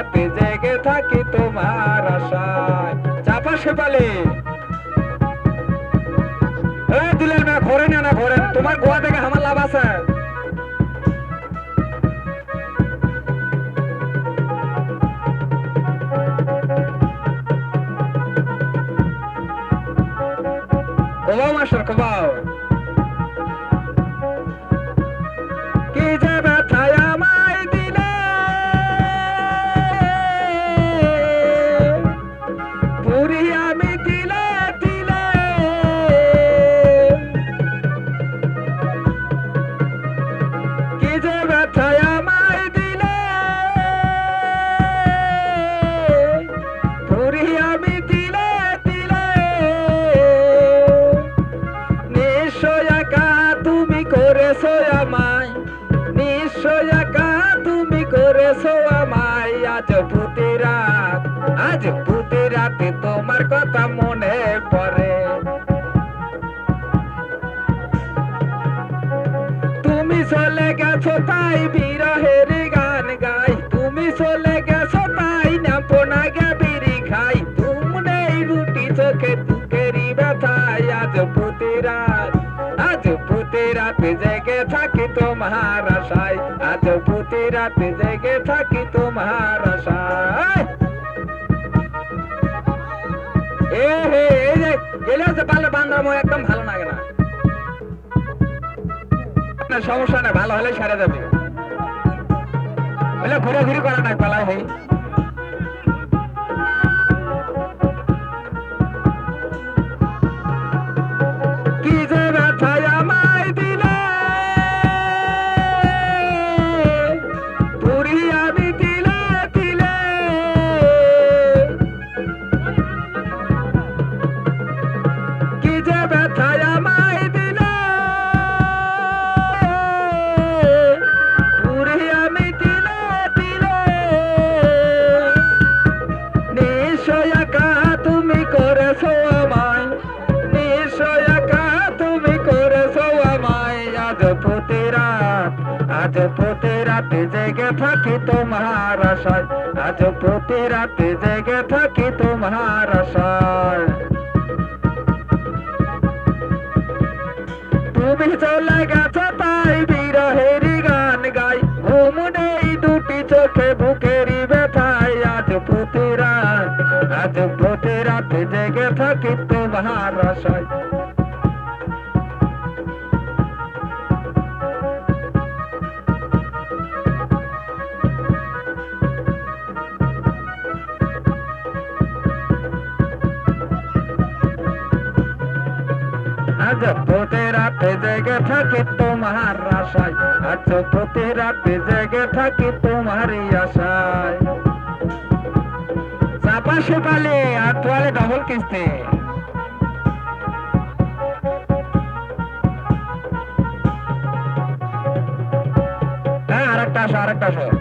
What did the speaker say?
রাতে জেগে থাকি তোমার আশায়। চাপা সেপালে দিলেন না ঘরে না না, ঘরে তোমার গোয়া থেকে আমার লাভ আছে। কবাও, মাস্টার, কবাও। কি যে করেছ আমায়? নিশ্চয় একা তুমি করেছ আমায়। আজ পুতি রাত আজ রাতে তোমার কথা মনে পড়ে। তুমি চলে গেছো তাই বিরহের গান গাই। তুমি চলে গেছো তাই নাপনা বিড়ি খাই তুমি রুটি চোখে দুঃখেরই ব্যথায়। আজ প্রতি রাত রাতে জেগে থাকি তোমার আশায়। আজ প্রতি রাতে জেগে থাকি তোমার আশায়। এ হে যে একদম ভালো লাগে না। সমস্যা না ভালো হলে সারা যাবে বলে ঘুরাঘুরি করা না পালা হই। যে ব্যথায় আমায় দিলে? পুরি আমি দিলে দিলে? নিশ্চয় তুমি করেছ আমায়। নিশ্চয় একা তুমি করেছ আমায়। আজ প্রতি আজ প্রতি রাতে জেগে থাকি তোমার আশায়। আজ প্রতি রাতে জেগে থাকি তোমার আশায়। তুমি চলে গেছো তাই বিরহেরি গান গাই ঘুম দুটি চোখে বুকেরই ব্যথায়। আজ প্রতি রাত আজ প্রতি রাত জেগে থাকি। আজ থাকি তোমার আশায়। আজ আশায়। চাপা সেপালে আর তোয়ালে ডবল কিস্তি। হ্যাঁ আরেকটা আসো আরেকটা আসো।